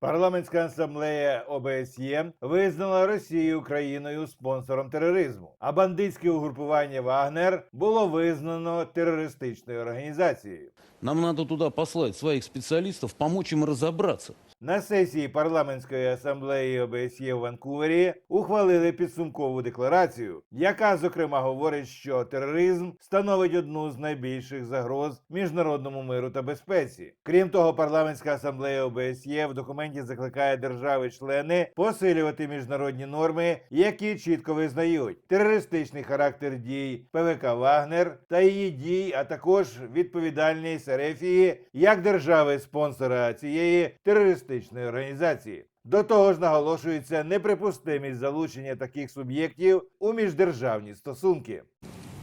Парламентська асамблея ОБСЄ визнала Росію країною спонсором тероризму, а бандитське угрупування Вагнер було визнано терористичною організацією. Нам надо туди послати своїх спеціалістів, допомогти їм разобраться. На сесії парламентської асамблеї ОБСЄ в Ванкувері ухвалили підсумкову декларацію, яка зокрема говорить, що тероризм становить одну з найбільших загроз міжнародному миру та безпеці. Крім того, парламентська асамблея ОБСЄ в документі закликає держави-члени посилювати міжнародні норми, які чітко визнають терористичний характер дій ПВК Вагнер та її дій, а також відповідальність Ерефії як держави-спонсора цієї терористичної організації. До того ж, наголошується неприпустимість залучення таких суб'єктів у міждержавні стосунки.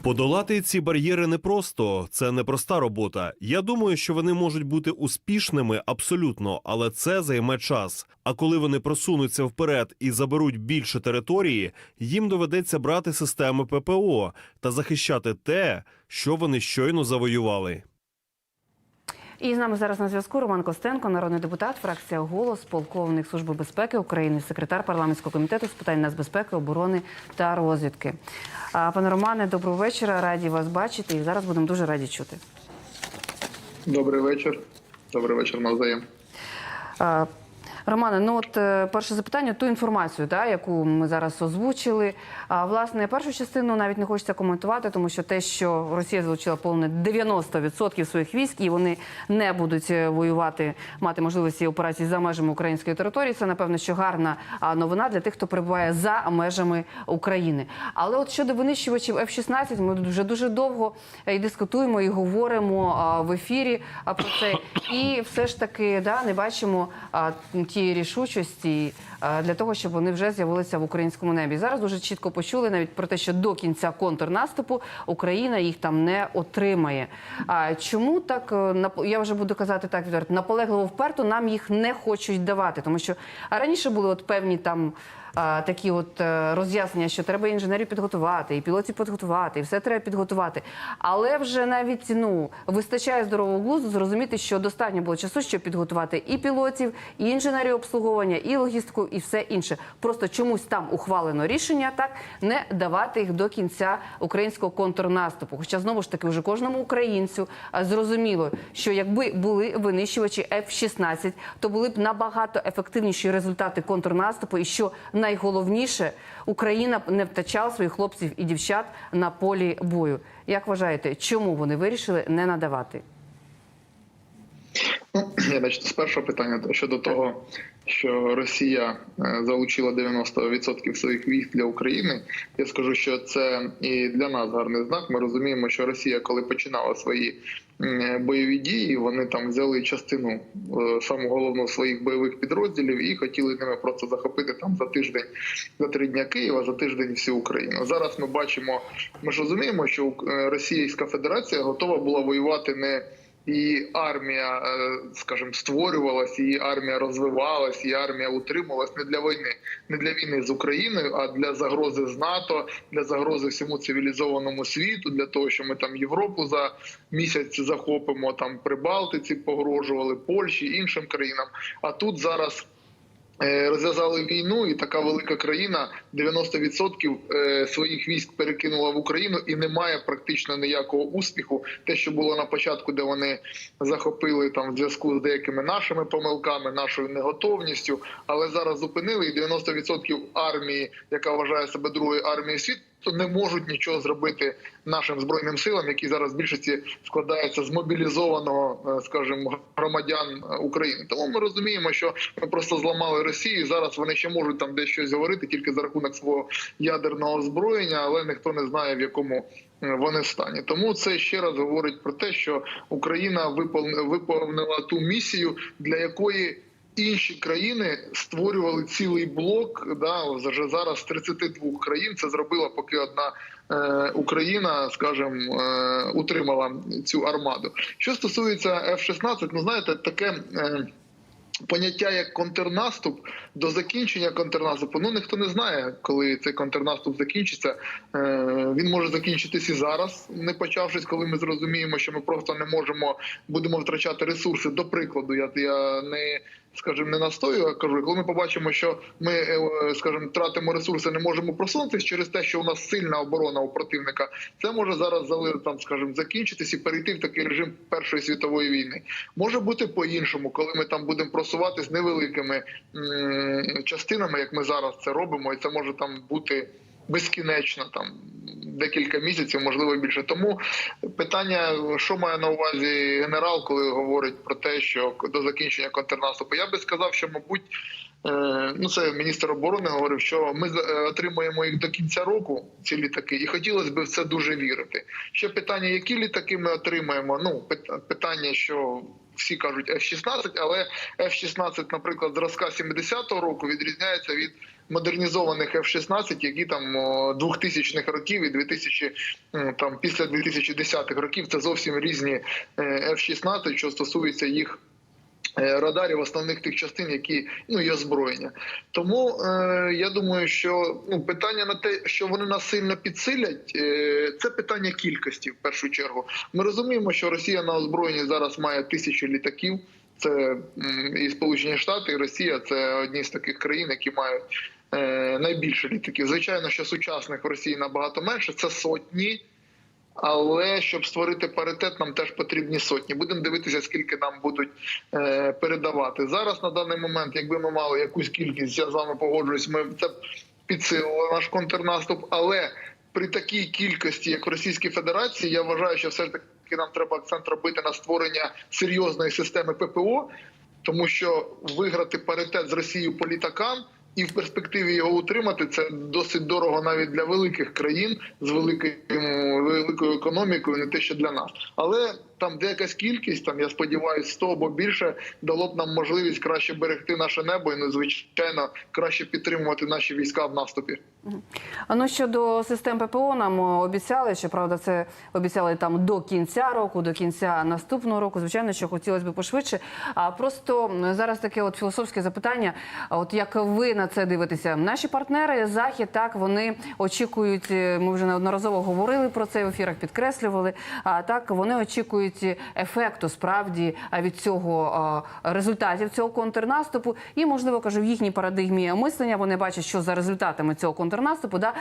Подолати ці бар'єри непросто, це непроста робота. Я думаю, що вони можуть бути успішними абсолютно, але це займе час. А коли вони просунуться вперед і заберуть більше території, їм доведеться брати системи ППО та захищати те, що вони щойно завоювали. І з нами зараз на зв'язку Роман Костенко, народний депутат, фракція Голос, полковник Служби безпеки України, секретар парламентського комітету з питань нацбезпеки, оборони та розвідки. Пане Романе, доброго вечора. Раді вас бачити. І зараз будемо дуже раді чути. Добрий вечір. Добрий вечір навзаєм. Романе, ну от е, перше запитання, ту інформацію, да, яку ми зараз озвучили. А власне, першу частину навіть не хочеться коментувати, тому що те, що Росія залучила повне 90% своїх військ, і вони не будуть е, воювати, мати можливості операцій за межами української території. Це напевно, що гарна новина для тих, хто перебуває за межами України. Але от щодо винищувачів F-16, ми вже дуже довго е, і дискутуємо і говоримо в ефірі про це. І все ж таки да, не бачимо а, тієї рішучості для того, щоб вони вже з'явилися в українському небі. Зараз дуже чітко почули навіть про те, що до кінця контрнаступу Україна їх там не отримає. А чому так е, я вже буду казати так відверто, наполегливо вперто нам їх не хочуть давати, тому що раніше були от певні там. Такі от е, роз'яснення, що треба інженерів підготувати, і пілотів підготувати, і все треба підготувати. Але вже навіть ну вистачає здорового глузду зрозуміти, що достатньо було часу, щоб підготувати і пілотів, і інженерів обслуговування, і логістику, і все інше. Просто чомусь там ухвалено рішення так не давати їх до кінця українського контрнаступу. Хоча знову ж таки вже кожному українцю зрозуміло, що якби були винищувачі F-16, то були б набагато ефективніші результати контрнаступу. І що найголовніше, Україна не втрачала своїх хлопців і дівчат на полі бою. Як вважаєте, чому вони вирішили не надавати? Ну, я значить, з першого питання щодо того, що Росія е, залучила 90% своїх військ для України. Я скажу, що це і для нас гарний знак. Ми розуміємо, що Росія, коли починала свої бойові дії, вони там взяли частину е, саму головну своїх бойових підрозділів і хотіли ними просто захопити там за тиждень, за три дня Києва, за тиждень всю Україну. Зараз ми бачимо, ми ж розуміємо, що е, Російська Федерація готова була воювати не і армія, е, скажімо, створювалась, і армія розвивалась, і армія утримувалась не для війни, не для війни з Україною, а для загрози з НАТО, для загрози всьому цивілізованому світу, для того, що ми там Європу за місяць захопимо, там Прибалтиці погрожували, Польщі, іншим країнам. А тут зараз. Е, Розв'язали війну, і така велика країна 90% е, своїх військ перекинула в Україну, і немає практично ніякого успіху. Те, що було на початку, де вони захопили там в зв'язку з деякими нашими помилками, нашою неготовністю, але зараз зупинили і 90% армії, яка вважає себе другою армією світу. Не можуть нічого зробити нашим збройним силам, які зараз в більшості складаються з мобілізованого, е, скажімо, громадян е, України. Тому ми розуміємо, що ми просто зламали Росію. Зараз вони ще можуть там десь щось говорити тільки за рахунок свого ядерного озброєння, але ніхто не знає в якому е, вони стані. Тому це ще раз говорить про те, що Україна виповнила ту місію, для якої інші країни створювали цілий блок. Да, вже зараз з 32 країн це зробила поки одна. е, Україна, скажімо, е, утримала цю армаду. Що стосується F-16, ну знаєте, таке е, поняття як контрнаступ до закінчення контрнаступу. Ну ніхто не знає, коли цей контрнаступ закінчиться. Е, Він може закінчитись і зараз, не почавшись, коли ми зрозуміємо, що ми просто не можемо будемо втрачати ресурси. До прикладу, я, я не скажімо, не настою, а кажу, коли ми побачимо, що ми, е, скажімо, тратимо ресурси, не можемо просунутися через те, що у нас сильна оборона у противника, це може зараз там, скажімо, закінчитись і перейти в такий режим Першої світової війни. Може бути по-іншому, коли ми там будемо просуватись невеликими частинами, як ми зараз це робимо, і це може там бути безкінечно, там декілька місяців, можливо більше. Тому питання, що має на увазі генерал, коли говорить про те, що до закінчення контрнаступу, я би сказав, що мабуть. е, Ну, це міністр оборони говорив, що ми е, отримуємо їх до кінця року, ці літаки, і хотілося б в це дуже вірити. Ще питання, які літаки ми отримаємо? Ну, пит- питання, що всі кажуть F-16, але F-16, наприклад, зразка 70-го року відрізняється від модернізованих F-16, які там о, 2000-х років і 2000, м, там після 2010-х років це зовсім різні е, F-16, що стосується їх. Е, Радарів основних тих частин, які ну і озброєння. Тому е, я думаю, що ну питання на те, що вони нас сильно підсилять, е, це питання кількості в першу чергу. Ми розуміємо, що Росія на озброєнні зараз має тисячі літаків. Це і Сполучені Штати, і Росія це одні з таких країн, які мають е, найбільше літаків. Звичайно, що сучасних в Росії набагато менше, це сотні. Але щоб створити паритет, нам теж потрібні сотні. Будемо дивитися, скільки нам будуть е, передавати зараз. На даний момент, якби ми мали якусь кількість, я з вами погоджуюсь. Ми це підсилило наш контрнаступ. Але при такій кількості, як в Російській Федерації, я вважаю, що все ж таки нам треба акцент робити на створення серйозної системи ППО, тому що виграти паритет з Росією по літакам. І в перспективі його утримати це досить дорого навіть для великих країн з великою економікою, не те, що для нас. Але там якась кількість, там я сподіваюся, 100 або більше дало б нам можливість краще берегти наше небо і, ну, звичайно, краще підтримувати наші війська в наступі. А Ну щодо систем ППО нам е, обіцяли, що правда, це обіцяли там до кінця року, до кінця наступного року. Звичайно, що хотілося б пошвидше. А просто зараз таке от філософське запитання. От як ви на це дивитеся? Наші партнери захід так вони очікують. е, Ми вже неодноразово говорили про це в ефірах, підкреслювали. А так вони очікують ефекту справді від цього результатів цього контрнаступу. І можливо кажу, в їхній парадигмі мислення вони бачать, що за результатами цього контрнаступу да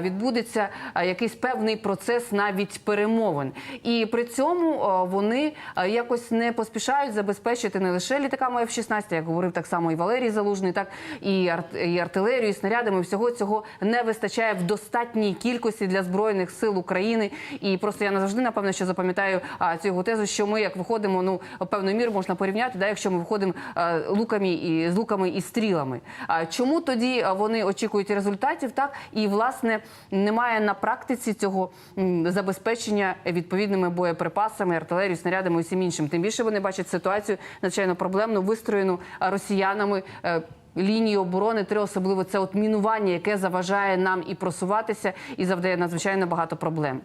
відбудеться якийсь певний процес навіть перемовин. І при цьому вони якось не поспішають забезпечити не лише літаками F-16, як говорив так само і Валерій Залужний, так і, і артилерію, і снарядами. Всього цього не вистачає в достатній кількості для збройних сил України. І просто я назавжди напевно, що запам'ятаю цю його тезу, що ми як виходимо, ну певною мірою можна порівняти, да, якщо ми виходимо а, луками і з луками і стрілами. А чому тоді вони очікують результатів, так і власне немає на практиці цього забезпечення відповідними боєприпасами, артилерією, снарядами і всім іншим. Тим більше вони бачать ситуацію надзвичайно проблемну, вистроєну росіянами. е, Лінії оборони три особливо це от мінування, яке заважає нам і просуватися, і завдає надзвичайно багато проблем.